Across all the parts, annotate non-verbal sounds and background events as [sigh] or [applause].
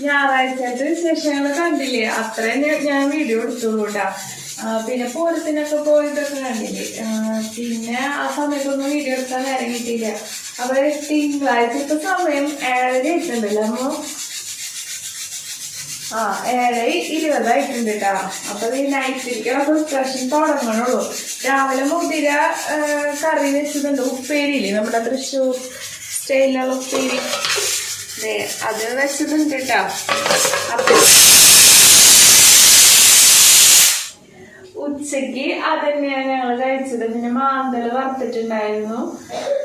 ഞായറാഴ്ചത്തെ വിശേഷങ്ങൾ കണ്ടില്ലേ? അത്രയും ഞാൻ- വീഡിയോ എടുത്തുള്ളൂ കേട്ടാ പിന്നെ പൂരത്തിനൊക്കെ പോയിട്ടൊക്കെ കണ്ടില്ലേ? പിന്നെ ആ സമയത്തൊന്നും വീഡിയോ എടുക്കാൻ നേരം കിട്ടിയില്ല. അപ്പൊ തിങ്കളാഴ്ച ഇപ്പൊ സമയം ഏഴര ആയിട്ടുണ്ടല്ലോ അമ്മ? ആ ഏഴ് ഇരുപതായിട്ടുണ്ട് കേട്ടാ അപ്പൊ ഈ നൈറ്റിലേക്കുള്ള പ്രിപ്പറേഷൻ തുടങ്ങണുള്ളൂ. രാവിലെ മുതിര കറി വെച്ചിട്ടുണ്ട് ഉപ്പേരിയില്ലേ നമ്മുടെ തൃശ്ശൂർ സ്റ്റൈലിലുള്ള ഉപ്പേരി? അത് വെച്ചിട്ടുണ്ട് കേട്ടോ അപ്പൊ ഉച്ചയ്ക്ക് അതന്നെയാണ് ഞങ്ങൾ കഴിച്ചത്. പിന്നെ മാന്തൽ വറുത്തിട്ടുണ്ടായിരുന്നു.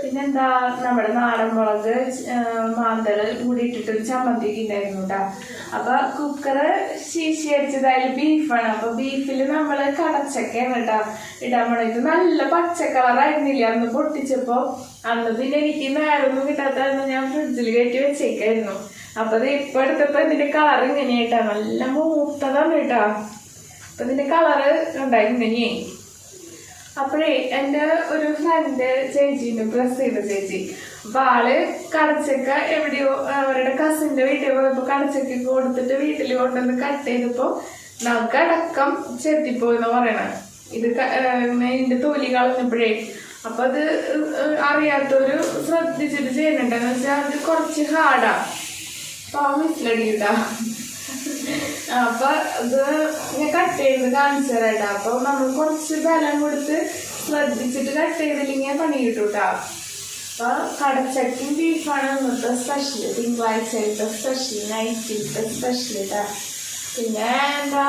പിന്നെന്താ നമ്മുടെ നാടൻ മുളക് മാന്തൽ കൂടി ഇട്ടിട്ട് ചമ്മന്തി ഉണ്ടായിരുന്നു കേട്ടോ അപ്പൊ കുക്കറ് ശീശി അടിച്ചത് ബീഫാണ് അപ്പൊ ബീഫിൽ നമ്മൾ കടച്ചക്കയാണ് കേട്ടോ ഇടാൻ പോണത്. നല്ല പച്ച കളറായിരുന്നില്ല അന്ന് പൊട്ടിച്ചപ്പോ. അന്ന് പിന്നെ എനിക്ക് നേരൊന്നും കിട്ടാത്തതെന്ന് ഞാൻ ഫ്രിഡ്ജിൽ കയറ്റി വെച്ചേക്കായിരുന്നു. അപ്പൊ അത് ഇപ്പൊ എടുത്തപ്പോ ഇതിന്റെ കളർ ഇങ്ങനെയായിട്ടാ നല്ല മൂത്തതാണ് കേട്ടോ അപ്പൊ ഇതിന്റെ കളറ് ഉണ്ടായി ഇങ്ങനെയായി അപ്പോഴേ എന്റെ ഒരു ഫ്രണ്ട് ചേച്ചിയുണ്ട് പ്രസ് ചെയ്ത ചേച്ചി. ആൾ കടച്ചക്ക എവിടെയോ അവരുടെ കസിന്റെ വീട്ടിൽ പോയപ്പോ കടച്ചക്ക കൊടുത്തിട്ട് വീട്ടിൽ കൊണ്ടുവന്ന് കട്ട് ചെയ്തപ്പോ നമുക്ക് അടക്കം ചെത്തിപ്പോയെന്ന് പറയണ. ഇത് ഇതിന്റെ തൊലി കളഞ്ഞപ്പോഴേ. അപ്പൊ അത് അറിയാത്തൊരു ശ്രദ്ധിച്ചിട്ട് ചെയ്യുന്നുണ്ടെന്ന് വെച്ചാൽ അത് കുറച്ച് ഹാർഡാ അപ്പൊ ആ മിസ്സിലടിയിട്ടാ അപ്പൊ ഇത് ഞാൻ കട്ട് ചെയ്ത് കാണിച്ചു തരാട്ടാ. അപ്പൊ നമ്മൾ കുറച്ച് ബലം കൊടുത്ത് ശ്രദ്ധിച്ചിട്ട് കട്ട് ചെയ്തില്ലെങ്കിൽ പണി കിട്ടൂട്ടാ. അപ്പൊ കടച്ചക്കും ബീഫാണ് ഇന്നത്തെ സ്പെഷ്യൽ തിങ്കളാഴ്ചയിലത്തെ സ്പെഷ്യൽ നൈറ്റിലത്തെ സ്പെഷ്യൽ ഇട്ടാ പിന്നെ എന്താ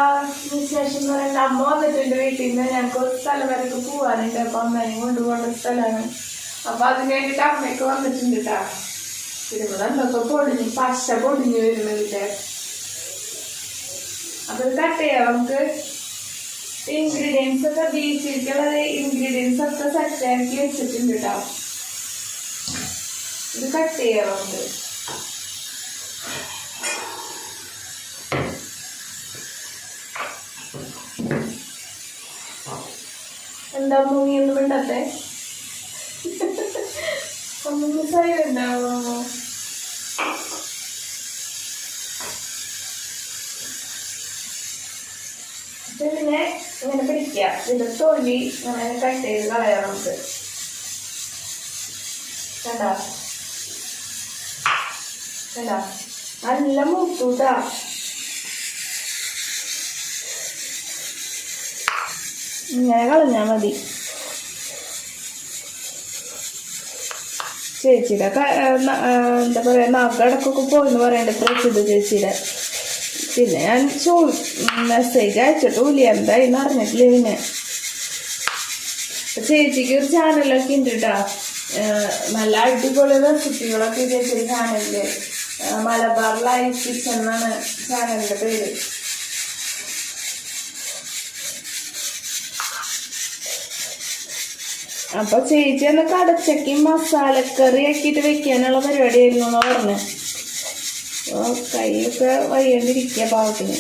വിശേഷം എന്ന് പറയുന്നത്? അമ്മ വന്നിട്ടുണ്ട് വീട്ടിൽ നിന്ന്. ഞങ്ങൾക്ക് ഒരു സ്ഥലം വരെയൊക്കെ പോവാനുണ്ട്. അപ്പൊ അമ്മേനെയും കൊണ്ടുപോകേണ്ട സ്ഥലമാണ്. അപ്പോൾ അതിന് വേണ്ടിട്ട് അമ്മയൊക്കെ വന്നിട്ടുണ്ട് കേട്ടാ തിരുമല എന്തൊക്കെ പൊടിഞ്ഞ് പശ പൊടിഞ്ഞ് വരുന്നതിന്റെ അപ്പൊ ഇത് കട്ട് ചെയ്യാം നമുക്ക്? ഇൻഗ്രീഡിയൻസ് ഒക്കെ ബീച്ചിലേക്കുള്ള ഇൻഗ്രീഡിയൻസ് ഒക്കെ സെറ്റ് ആക്കി വെച്ചിട്ടുണ്ട് കേട്ടോ ഇത് കട്ട് ചെയ്യാറുണ്ട്. എന്താ മൂങ്ങിയൊന്നും മിണ്ടത്തെ? ഒന്നും സൈലണ്ടാവോ ഇത് പിന്നെ ഇങ്ങനെ പിടിക്കുക. ഇതിന്റെ തൊലി ഇങ്ങനെ കട്ട് ചെയ്ത് കളയാം നമുക്ക് കണ്ടോ? കണ്ടോ. നല്ല മുട്ടൂട്ടാ ഇങ്ങനെ കളഞ്ഞാ മതി. ചേച്ചിയുടെ എന്താ പറയാ നാക്കടക്കൊക്കെ പോയെന്ന് പറയണ്ട പ്രസിദ്ധ ചേച്ചിയുടെ പിന്നെ ഞാൻ ചോ മെസ്സേജ് അയച്ചിട്ടില്ല എന്തായി അറിഞ്ഞിട്ടില്ല പിന്നെ ചേച്ചിക്ക് ഒരു ചാനലൊക്കെ ഉണ്ട് കേട്ടാ നല്ല അടിപൊളി റെസിപ്പികളൊക്കെ ചേച്ചിയുടെ ചാനലിൽ മലബാർ ലൈഫ് കിച്ചൺ എന്നാണ് ചാനലിന്റെ പേര്. അപ്പൊ ചേച്ചി എന്ന കടച്ചക്കി മസാലക്കറി ആക്കിയിട്ട് വെക്കാനുള്ള പരിപാടിയായിരുന്നു എന്ന് പറഞ്ഞു. കൈയൊക്കെ വയ്യാണ്ടിരിക്കുക പാവത്തിന്.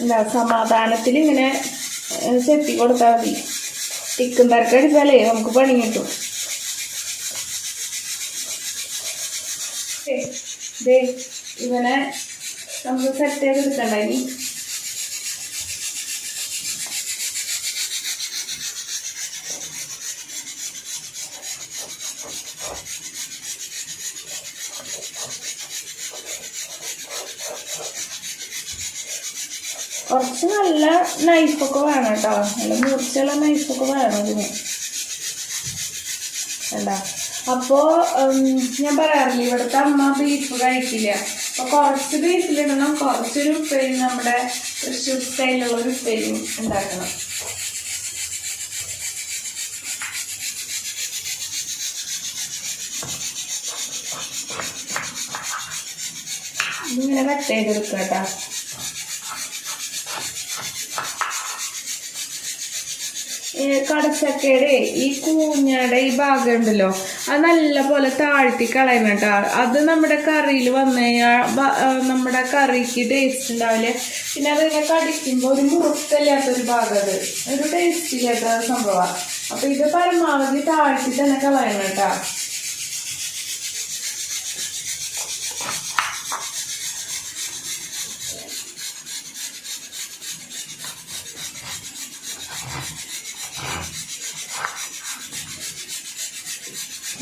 എന്താ സമാധാനത്തിൽ ഇങ്ങനെ ചെത്തി കൊടുത്താൽ മതി. ചിക്കൻ തരക്കടിച്ചാലേ നമുക്ക് പണി കിട്ടും. ഇവനെ നമുക്ക് സെറ്റ് ചെയ്ത് എടുക്കണ്ട ഇനി. കുറച്ച് നല്ല നൈഫൊക്കെ വേണം കേട്ടോ. നല്ല മൂർച്ചയുള്ള നൈഫൊക്കെ വേണം ഇതിന്. വേണ്ട അപ്പോ ഞാൻ പറയാറില്ല ഇവിടുത്തെ അമ്മ ബീഫ് കഴിക്കില്ല. അപ്പൊ കുറച്ച് ബീഫിലിടണം കുറച്ചൊരു ഉപ്പേരി നമ്മുടെ തൃശ്ശൂർ സ്റ്റൈലുള്ള ഒരു ഉപ്പേരി ഉണ്ടാക്കണം. ഇങ്ങനെ കട്ട് ചെയ്തെടുക്കാം കേട്ടോ. കടച്ചക്കയുടെ ഈ കൂഞ്ഞയുടെ ഈ ഭാഗം ഉണ്ടല്ലോ അത് നല്ല പോലെ താഴ്ത്തി കളയണം കേട്ടോ. അത് നമ്മുടെ കറിയിൽ വന്നു കഴിഞ്ഞാൽ നമ്മുടെ കറിക്ക് ടേസ്റ്റ് ഉണ്ടാവില്ല? പിന്നെ അത് ഇങ്ങനെ കടിക്കുമ്പോൾ ഒരു മുറുക്കല്ലാത്തൊരു ഭാഗം അത്. ഒരു ടേസ്റ്റ് ഇല്ലാത്ത സംഭവമാണ് അപ്പൊ ഇത് പരമാവധി താഴ്ത്തി തന്നെ കളയണം കേട്ടോ.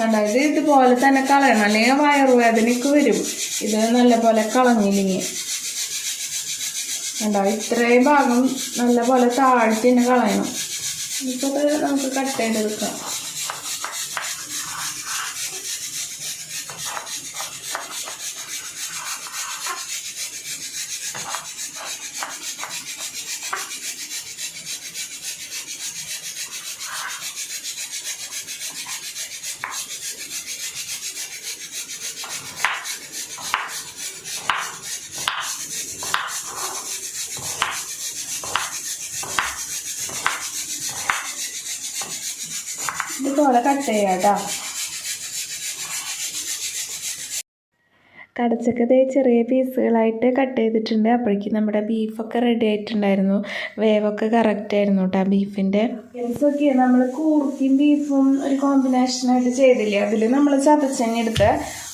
അതായത് ഇതുപോലെ തന്നെ കളയണം. അല്ലെങ്കിൽ വയറുവേദനയ്ക്ക് വരും. ഇത് നല്ലപോലെ കളഞ്ഞില്ലെങ്കിൽ. കണ്ടോ? ഇത്രയും ഭാഗം നല്ലപോലെ താഴ്ത്തി തന്നെ കളയണം. ഇപ്പോൾ നമുക്ക് കട്ട് ചെയ്തെടുക്കാം ഇതുപോലെ കട്ട് ചെയ്യാം കേട്ടോ കടച്ചക്കത് ചെറിയ പീസുകളായിട്ട് കട്ട് ചെയ്തിട്ടുണ്ട്. അപ്പോഴേക്കും നമ്മുടെ ബീഫൊക്കെ റെഡി ആയിട്ടുണ്ടായിരുന്നു. വേവൊക്കെ കറക്റ്റ് ആയിരുന്നു കേട്ടോ ബീഫിന്റെ ഒക്കെ നമ്മൾ കൂർക്കിയും ബീഫും ഒരു കോമ്പിനേഷനായിട്ട് ചെയ്തില്ലേ? അതിൽ നമ്മൾ ചതച്ചെടുത്ത്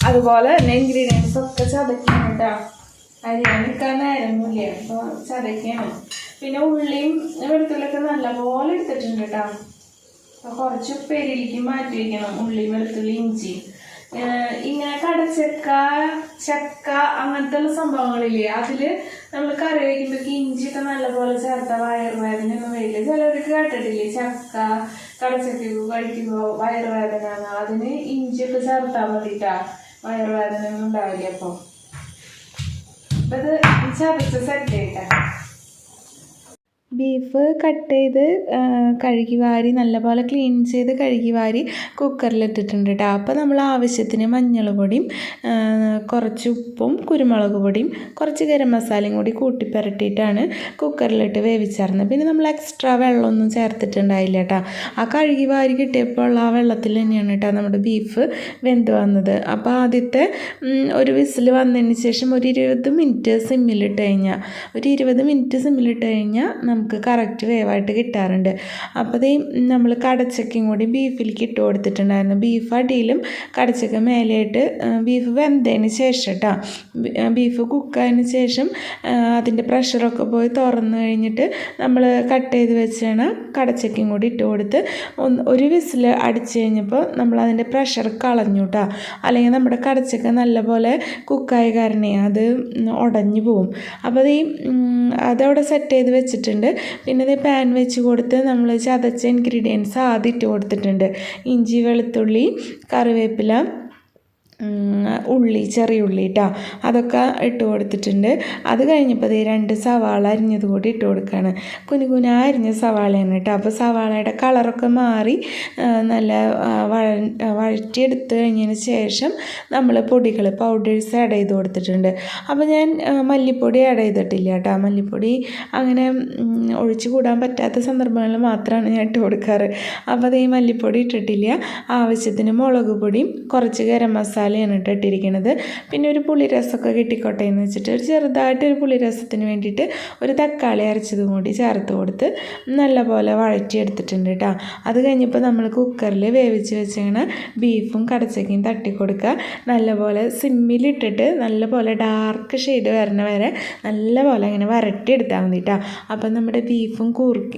അതുപോലെ തന്നെ ഇൻഗ്രീഡിയൻസ് ഒക്കെ ചതക്കണം കേട്ടോ അരിയാൻ നിൽക്കാൻ നേരമൊന്നുമില്ല? അപ്പോൾ ചതയ്ക്കണം. പിന്നെ ഉള്ളിയും വെളുത്തുള്ളിയൊക്കെ നല്ലപോലെ എടുത്തിട്ടുണ്ട് കേട്ടോ അപ്പൊ കുറച്ച് ഉപ്പേരിയിലേക്ക് മാറ്റി വെക്കണം. ഉള്ളി വെളുത്തുള്ളി ഇഞ്ചി. ഇങ്ങനെ കടച്ചക്ക ചക്ക അങ്ങനത്തെ ഉള്ള സംഭവങ്ങളില്ലേ അതിൽ നമ്മൾ കറി വയ്ക്കുമ്പോഴേക്ക് ഇഞ്ചിയൊക്കെ നല്ലപോലെ ചേർത്ത വയറുവേദനയൊന്നും വരില്ല. ചിലവർക്ക് കേട്ടിട്ടില്ലേ ചക്ക കടച്ചക്ക കഴിക്കുമ്പോൾ വയറുവേദന അതിന് ഇഞ്ചിയൊക്കെ ചേർത്താൽ മതിട്ടാ. വയറുവേദന ഒന്നും ഉണ്ടാവില്ല അപ്പൊ. അപ്പൊ ഇത് ചതച്ച് സെറ്റ് ചെയ്യട്ടെ ബീഫ് കട്ട് ചെയ്ത് കഴുകി വാരി നല്ലപോലെ ക്ലീൻ ചെയ്ത് കഴുകി വാരി കുക്കറിലിട്ടിട്ടുണ്ട് കേട്ടോ അപ്പോൾ നമ്മൾ ആവശ്യത്തിന് മഞ്ഞൾ പൊടിയും കുറച്ച് ഉപ്പും കുരുമുളക് പൊടിയും കുറച്ച് ഗരം മസാലയും കൂടി കൂട്ടി പുരട്ടിയിട്ടാണ് കുക്കറിലിട്ട് വേവിച്ചാർന്നത് പിന്നെ നമ്മൾ എക്സ്ട്രാ വെള്ളമൊന്നും ചേർത്തിട്ടുണ്ടായില്ല കേട്ടോ ആ കഴുകി വാരി കിട്ടിയപ്പോൾ ഉള്ള ആ വെള്ളത്തിൽ തന്നെയാണ് കേട്ടോ നമ്മുടെ ബീഫ് വെന്ത് വന്നത്. അപ്പോൾ ആദ്യത്തെ ഒരു വിസിൽ വന്നതിന് ശേഷം ഒരു ഇരുപത് മിനിറ്റ് സിമ്മിലിട്ട് കഴിഞ്ഞാൽ ഒരു ഇരുപത് മിനിറ്റ് സിമ്മിലിട്ട് കഴിഞ്ഞാൽ നമുക്ക് കറക്റ്റ് വേവായിട്ട് കിട്ടാറുണ്ട്. അപ്പോൾ നമ്മൾ കടച്ചക്കയും കൂടി ബീഫിലേക്ക് ഇട്ട് കൊടുത്തിട്ടുണ്ടായിരുന്നു. ബീഫ് അടിയിലും കടച്ചക്ക മേലെയായിട്ട് ബീഫ് വെന്തതിന് ശേഷം കേട്ടോ ബീഫ് കുക്കായതിന് ശേഷം അതിന്റെ പ്രഷറൊക്കെ പോയി തുറന്നു കഴിഞ്ഞിട്ട് നമ്മൾ കട്ട് ചെയ്ത് വെച്ചാണ് കടച്ചക്കയും കൂടി ഇട്ട് കൊടുത്ത് ഒരു വിസിൽ അടിച്ച് കഴിഞ്ഞപ്പോൾ നമ്മൾ അതിന്റെ പ്രഷർ കളഞ്ഞു കേട്ടോ അല്ലെങ്കിൽ നമ്മുടെ കടച്ചക്ക നല്ലപോലെ കുക്കായ കാരണേ അത് ഉടഞ്ഞു പോവും. അപ്പോൾ അത് അതവിടെ സെറ്റ് ചെയ്ത് വെച്ചിട്ടുണ്ട്. പിന്നെ ഇത് പാൻ വെച്ച് കൊടുത്ത് നമ്മൾ ചതച്ച ഇൻഗ്രീഡിയൻസ് ആദ്യം ഇട്ട് കൊടുത്തിട്ടുണ്ട്. ഇഞ്ചി വെളുത്തുള്ളി കറിവേപ്പില ഉള്ളി ചെറിയ ഉള്ളി കേട്ടോ അതൊക്കെ ഇട്ട് കൊടുത്തിട്ടുണ്ട്. അത് കഴിഞ്ഞപ്പോൾ ഈ രണ്ട് സവാള അരിഞ്ഞത് കൂടി ഇട്ട് കൊടുക്കുകയാണ് കുഞ്ഞു കുഞ്ഞു അരിഞ്ഞ സവാളയാണ് കേട്ടോ അപ്പോൾ സവാളയുടെ കളറൊക്കെ മാറി നല്ല വഴ വഴറ്റിയെടുത്ത് കഴിഞ്ഞതിന് ശേഷം നമ്മൾ പൊടികൾ പൗഡേഴ്സ് ആഡ് ചെയ്ത് കൊടുത്തിട്ടുണ്ട്. അപ്പോൾ ഞാൻ മല്ലിപ്പൊടി ആഡ് ചെയ്തിട്ടില്ല കേട്ടോ മല്ലിപ്പൊടി അങ്ങനെ ഒഴിച്ചു കൂടാൻ പറ്റാത്ത സന്ദർഭങ്ങളിൽ മാത്രമാണ് ഞാൻ ഇട്ട് കൊടുക്കാറ്. അപ്പോൾ അത് ഈ മല്ലിപ്പൊടി ഇട്ടിട്ടില്ല. ആവശ്യത്തിന് മുളക് പൊടിയും കുറച്ച് ഗരം മസാലയാണ് കേട്ടോ ഇട്ടിരിക്കുന്നത് പിന്നെ ഒരു പുളിരസമൊക്കെ കിട്ടിക്കോട്ടെ എന്ന് വെച്ചിട്ട് ഒരു ചെറുതായിട്ട് ഒരു പുളിരസത്തിന് വേണ്ടിയിട്ട് ഒരു തക്കാളി അരച്ചതും കൂടി ചേർത്ത് കൊടുത്ത് നല്ലപോലെ വഴറ്റിയെടുത്തിട്ടുണ്ട് കേട്ടോ. അത് കഴിഞ്ഞപ്പോൾ നമ്മൾ കുക്കറിൽ വേവിച്ച് വെച്ചിങ്ങനെ ബീഫും കടച്ചക്കയും തട്ടി കൊടുക്കുക നല്ലപോലെ സിമ്മിലിട്ടിട്ട് നല്ലപോലെ ഡാർക്ക് ഷെയ്ഡ് വരണ വരെ നല്ലപോലെ അങ്ങനെ വരട്ടിയെടുത്താൽ മതി കേട്ടോ. അപ്പം നമ്മുടെ ബീഫും കൂർക്ക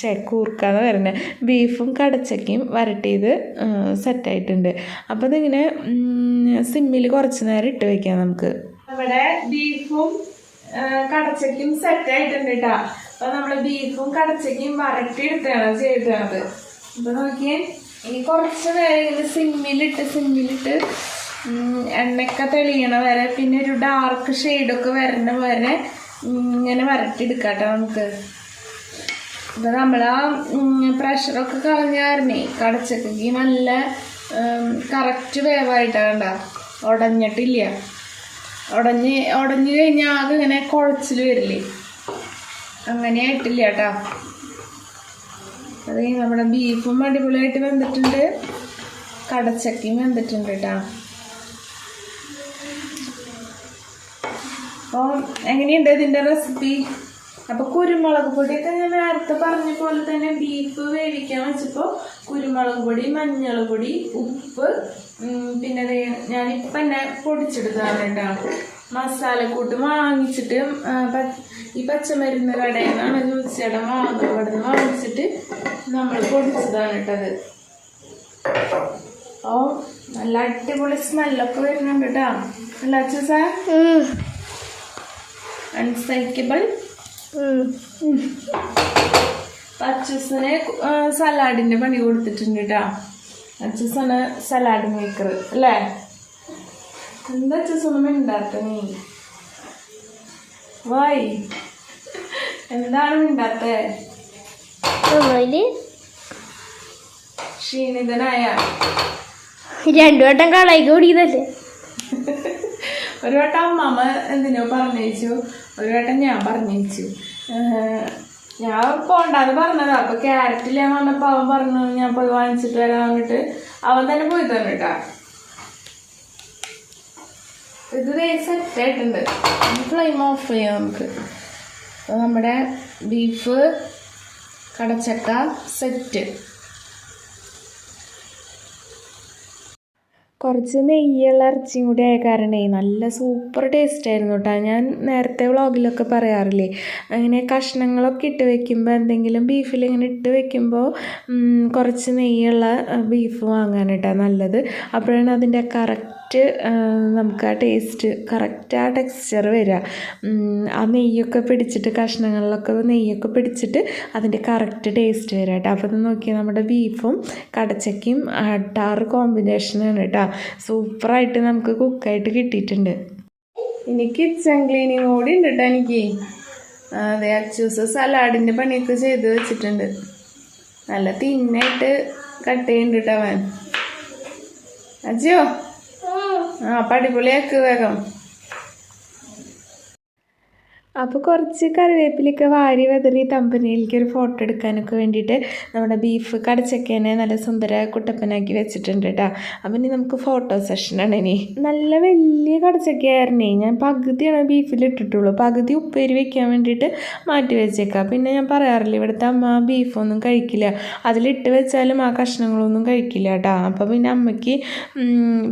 ചേ കൂർക്കാന്ന് പറയുന്നത്. ബീഫും കടച്ചക്കയും വരട്ടിയത് സെറ്റായിട്ടുണ്ട് അപ്പോൾ അതിങ്ങനെ സിമ്മിൽ കുറച്ച് നേരം ഇട്ട് വെക്കാം നമുക്ക്. നമ്മുടെ ബീഫും കടച്ചയ്ക്കും സെറ്റ് ആയിട്ടുണ്ട് കേട്ടോ അപ്പൊ നമ്മൾ ബീഫും കടച്ചയ്ക്കും വരട്ടി എടുത്താണ് ചെയ്തത്. അപ്പൊ നോക്കിയേ ഇനി കുറച്ച് നേരം ഇങ്ങനെ സിമ്മിലിട്ട് സിമ്മിലിട്ട് എണ്ണയൊക്കെ തെളിയണ വരെ പിന്നെ ഒരു ഡാർക്ക് ഷെയ്ഡൊക്കെ വരണ വരെ ഇങ്ങനെ വരട്ടിയെടുക്കാട്ടോ നമുക്ക്. അപ്പൊ നമ്മളാ പ്രഷറൊക്കെ കളഞ്ഞായിരുന്നേ കടച്ചക്കി നല്ല കറക്റ്റ് വേവായിട്ടാണ് കണ്ട. ഉടഞ്ഞിട്ടില്ല ഉടഞ്ഞ് ഉടഞ്ഞ് കഴിഞ്ഞാൽ ആകെ ഇങ്ങനെ കുഴച്ചിൽ വരില്ലേ. അങ്ങനെ ആയിട്ടില്ല കേട്ടോ അത് നമ്മുടെ ബീഫും അടിപൊളിയായിട്ട് വെന്തിട്ടുണ്ട്. കടച്ചക്കയും വെന്തിട്ടുണ്ട് കേട്ടോ അപ്പോൾ എങ്ങനെയുണ്ട് ഇതിന്റെ റെസിപ്പി അപ്പോൾ കുരുമുളക് പൊടിയൊക്കെ ഞാൻ നേരത്തെ പറഞ്ഞ പോലെ തന്നെ ബീഫ് വേവിക്കാൻ വെച്ചപ്പോൾ കുരുമുളക് പൊടി മഞ്ഞൾ പൊടി ഉപ്പ് പിന്നെ ഞാൻ ഞാനിപ്പം തന്നെ പൊടിച്ചെടുത്താണ് കേട്ടോ മസാലക്കൂട്ട് വാങ്ങിച്ചിട്ട് ഈ പച്ചമരുന്ന് കടയിൽ നിന്നാണ് ജ്യൂസിയുടെ വാങ്ങുന്നത് അവിടെ നിന്ന് വാങ്ങിച്ചിട്ട് നമ്മൾ പൊടിച്ചതാണ് കേട്ടത്. ഓ നല്ല അടിപൊളി സ്മെല്ലൊക്കെ വരുന്നുണ്ട് കേട്ടോ. അല്ല അച്ഛൻ സാർ? അൺസൈക്കബിൾ ഉം. സലാഡിന്റെ സലാഡിന്റെ പണി കൊടുത്തിട്ടുണ്ട് കേട്ടോ അച്ചസാണ് സലാഡ് മേക്കർ അല്ലേ? എന്താ അച്ചസൊന്നും മിണ്ടാത്ത നീ? വായി. എന്താണ് മിണ്ടാത്തേ? ക്ഷീണിതനായ. രണ്ടു വട്ടം കളയ്ക്ക് കുടിക്കുന്നല്ലേ [laughs] ഒരു വട്ടം അമ്മമ്മ എന്തിനോ പറഞ്ഞു ഒരു വട്ടം ഞാൻ പറഞ്ഞു ഞാൻ പോണ്ടാന്ന് പറഞ്ഞതാ. അപ്പൊ ക്യാരറ്റിൽ ഞാൻ വന്നപ്പോ അവൻ പറഞ്ഞു ഞാൻ പോയി വാങ്ങിച്ചിട്ട് വരാൻ പറഞ്ഞിട്ട് അവൻ തന്നെ പോയി തന്നിട്ടാ ഇത് സെറ്റ് ആയിട്ടുണ്ട്. ഫ്ലെയിം ഓഫ് ചെയ്യാം നമുക്ക്. അപ്പോൾ നമ്മുടെ ബീഫ് കടച്ചക്ക സെറ്റ് കുറച്ച് നെയ്യുള്ള ഇറച്ചിയും കൂടി ആയ കാരണേ നല്ല സൂപ്പർ ടേസ്റ്റ് ആയിരുന്നു കേട്ടോ ഞാൻ നേരത്തെ വ്ളോഗിലൊക്കെ പറയാറില്ലേ അങ്ങനെ കഷ്ണങ്ങളൊക്കെ ഇട്ട് വെക്കുമ്പോൾ എന്തെങ്കിലും ബീഫിൽ ഇങ്ങനെ ഇട്ട് വെക്കുമ്പോൾ കുറച്ച് നെയ്യുള്ള ബീഫ് വാങ്ങാനായിട്ടാണ് നല്ലത്. അപ്പോഴാണ് അതിന്റെ കറക്റ്റ് നമുക്ക് ആ ടേസ്റ്റ് കറക്റ്റ് ആ ടെക്സ്ചർ വരിക ആ നെയ്യൊക്കെ പിടിച്ചിട്ട് കഷ്ണങ്ങളിലൊക്കെ നെയ്യൊക്കെ പിടിച്ചിട്ട് അതിന്റെ കറക്റ്റ് ടേസ്റ്റ് വരിക കേട്ടോ അപ്പോൾ ഇത് നോക്കിയാൽ നമ്മുടെ ബീഫും കടച്ചക്കയും അട്ടാറ് കോമ്പിനേഷനാണ് കേട്ടോ സൂപ്പറായിട്ട് നമുക്ക് കുക്കായിട്ട് കിട്ടിയിട്ടുണ്ട്. ഇനി കിച്ചൺ ക്ലീനിങ് കൂടി ഉണ്ട് കേട്ടോ എനിക്ക്. അതെ അച്ചൂസ് സലാഡിന്റെ പണിയൊക്കെ ചെയ്ത് വെച്ചിട്ടുണ്ട്. നല്ല തിന്നായിട്ട് കട്ട് ചെയ്യുന്നുണ്ട് കേട്ടോ അവൻ. അജോ ആ അപ്പം അടിപൊളിയാക്ക് വേഗം അപ്പോൾ കുറച്ച് കറിവേപ്പിലൊക്കെ വാരി വെതറി തമ്പനിയിലേക്ക് ഒരു ഫോട്ടോ എടുക്കാനൊക്കെ വേണ്ടിയിട്ട് നമ്മുടെ ബീഫ് കടച്ചക്കേനെ നല്ല സുന്ദര കുട്ടപ്പനാക്കി വെച്ചിട്ടുണ്ട് കേട്ടോ അപ്പം ഇനി നമുക്ക് ഫോട്ടോ സെഷനാണ് ഇനി. നല്ല വലിയ കടച്ചക്കയായിരുന്നേ ഞാൻ പകുതിയാണ് ബീഫിൽ ഇട്ടിട്ടുള്ളൂ. പകുതി ഉപ്പേരി വെക്കാൻ വേണ്ടിയിട്ട് മാറ്റി വെച്ചേക്കാം. പിന്നെ ഞാൻ പറയാറില്ല ഇവിടുത്തെ അമ്മ ബീഫൊന്നും കഴിക്കില്ല. അതിലിട്ട് വെച്ചാലും ആ കഷ്ണങ്ങളൊന്നും കഴിക്കില്ല കേട്ടോ അപ്പോൾ പിന്നെ അമ്മയ്ക്ക്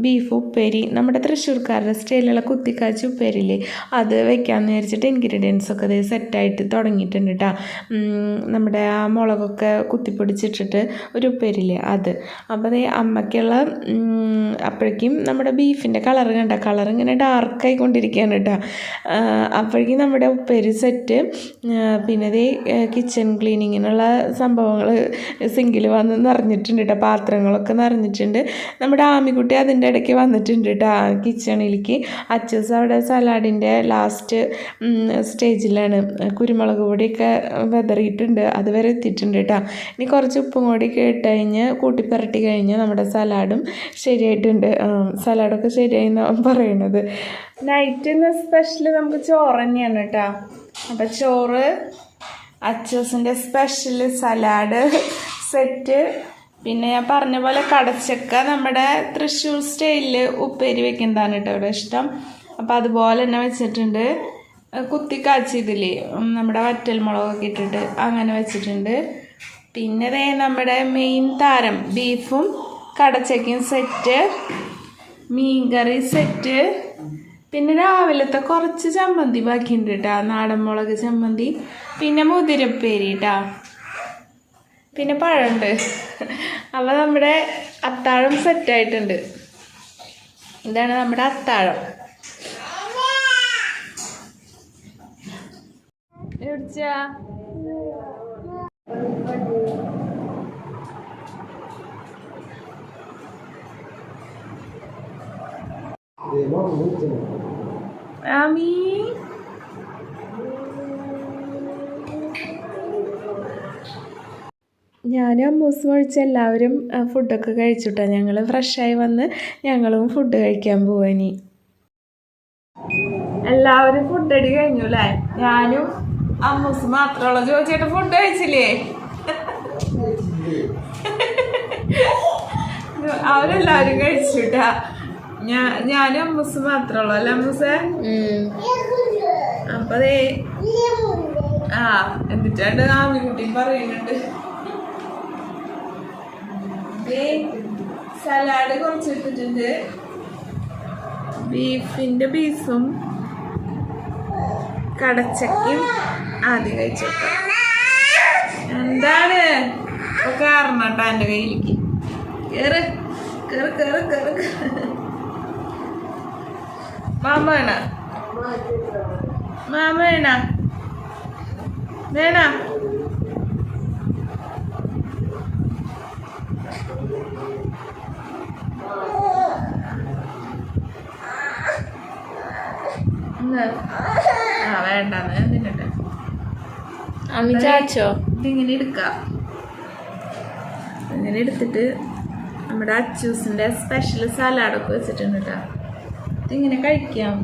ബീഫ് ഉപ്പേരി നമ്മുടെ തൃശ്ശൂർക്കാരുടെ സ്റ്റൈലുള്ള കുത്തിക്കാച്ചി ഉപ്പേരില്ലേ അത് വെക്കാമെന്ന് വിചാരിച്ചിട്ട് ഇൻഗ്രീഡിയൻസ് ഒക്കെ ഇത് സെറ്റായിട്ട് തുടങ്ങിയിട്ടുണ്ട് കേട്ടോ നമ്മുടെ ആ മുളകൊക്കെ കുത്തിപ്പൊടിച്ചിട്ടിട്ട് ഒരു ഉപ്പേരില്ലേ അത്. അപ്പോൾ അതേ അമ്മയ്ക്കുള്ള അപ്പോഴേക്കും നമ്മുടെ ബീഫിന്റെ കളർ കണ്ട കളർ ഇങ്ങനെ ഡാർക്കായി കൊണ്ടിരിക്കുകയാണ് കേട്ടോ അപ്പോഴേക്കും നമ്മുടെ ഉപ്പേരി സെറ്റ് പിന്നെ അതേ കിച്ചൺ ക്ലീനിങ്ങിനുള്ള സംഭവങ്ങൾ സിങ്കിൽ വന്ന് നിറഞ്ഞിട്ടുണ്ട് കേട്ടോ പാത്രങ്ങളൊക്കെ നിറഞ്ഞിട്ടുണ്ട്. നമ്മുടെ ആമിക്കുട്ടി അതിന്റെ ഇടയ്ക്ക് വന്നിട്ടുണ്ട് കേട്ടോ കിച്ചണിലേക്ക് അച്ചസ് അവിടെ സലാഡിന്റെ ലാസ്റ്റ് സ്റ്റേജിലാണ്. കുരുമുളക് പൊടിയൊക്കെ വെതറിയിട്ടുണ്ട്. അതുവരെ എത്തിയിട്ടുണ്ട് കേട്ടോ. ഇനി കുറച്ച് ഉപ്പും കൂടി കേട്ട് കഴിഞ്ഞ് കൂട്ടിപ്പരട്ടി കഴിഞ്ഞ് നമ്മുടെ സലാഡും ശരിയായിട്ടുണ്ട്. സലാഡൊക്കെ ശരിയായി പറയുന്നത് നൈറ്റ് ഇന്ന് സ്പെഷ്യൽ നമുക്ക് ചോറ് തന്നെയാണ് കേട്ടോ. അപ്പം ചോറ് അച്ചൂസിന്റെ സ്പെഷ്യൽ സലാഡ് സെറ്റ്. പിന്നെ ഞാൻ പറഞ്ഞ പോലെ കടച്ചക്ക നമ്മുടെ തൃശ്ശൂർ സ്റ്റൈലിൽ ഉപ്പേരി വെക്കുന്നതാണ് കേട്ടോ ഇവിടെ ഇഷ്ടം. അപ്പോൾ അതുപോലെ തന്നെ വെച്ചിട്ടുണ്ട്. കുത്തി കാച്ചിതില്ലേ നമ്മുടെ വറ്റൽ മുളകൊക്കെ ഇട്ടിട്ട് അങ്ങനെ വെച്ചിട്ടുണ്ട്. പിന്നെ ദേ നമ്മുടെ മെയിൻ താരം ബീഫും കടച്ചക്കയും സെറ്റ് മീൻകറി സെറ്റ് പിന്നെ രാവിലത്തെ കുറച്ച് ചമ്മന്തി ബാക്കിയുണ്ട് കേട്ടോ നാടൻ മുളക് ചമ്മന്തി പിന്നെ മുതിരപ്പേരി കേട്ടോ പിന്നെ പഴമുണ്ട്. അപ്പോൾ നമ്മുടെ അത്താഴം സെറ്റായിട്ടുണ്ട് ഇതാണ് നമ്മുടെ അത്താഴം. ആമീ? ഞാനും മൂസ് ഒഴിച്ച് എല്ലാവരും ഫുഡൊക്കെ കഴിച്ചുട്ടാ. ഞങ്ങൾ ഫ്രഷായി വന്ന് ഞങ്ങളും ഫുഡ് കഴിക്കാൻ പോവാനി എല്ലാവരും ഫുഡ് അടി കഴിഞ്ഞു അല്ലേ? ഞാനും അമ്മൂസ് മാത്രമുള്ള ചോദിച്ചിട്ട് ഫുഡ് കഴിച്ചില്ലേ? അവരെല്ലാവരും കഴിച്ചുട്ടാ. ഞാൻ ഞാനും അമ്മൂസ് മാത്രമുള്ളൂ അല്ലേ അമ്മൂസേ അപ്പൊ അതേ ആ എന്നിട്ടാണ്ട് ആമിക്കുട്ടി പറയുന്നുണ്ട്. സലാഡ് കുറച്ചിട്ടിട്ടുണ്ട് ബീഫിന്റെ പീസും കടച്ചക്കയും ആദ്യം കഴിച്ചു എന്താണ്? കാരണട്ടോ എന്റെ കയ്യിലേക്ക്. കേറ് കേറ് കേറ് കേറ്. മാമ വേണ? മാമ വേണ? വേണ? ഇന്ന്. വേണ്ടെന്ന് ഞാൻ തിന്നട്ടെ അമ്മി ഇതിങ്ങനെ എടുക്കാം. ഇങ്ങനെ എടുത്തിട്ട് നമ്മുടെ അച്ചൂസിന്റെ സ്പെഷ്യൽ സലാഡൊക്കെ വെച്ചിട്ടുണ്ട് കേട്ടോ ഇതിങ്ങനെ കഴിക്കാം.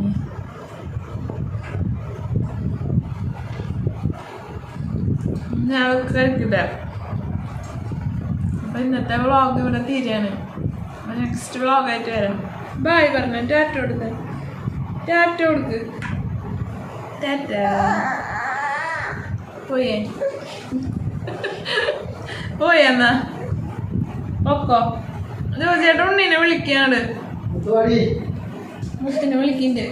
ഞാൻ കഴിക്കട്ടെ. അപ്പം ഇന്നത്തെ വ്ളോഗ് ഇവിടെ തീരാണ്. നെക്സ്റ്റ് വ്ളോഗായിട്ട് വരാം. ബായ് പറഞ്ഞു ടാറ്റ കൊടുത്ത് ടാറ്റ കൊടുക്ക്. ടാറ്റ പോയേ പോയെന്നാ ഒക്കോ ജോജേട്ടൻ ഉണ്ണീനെ വിളിക്കാണ്ട് മുത്തിനെ വിളിക്കണ്ട്.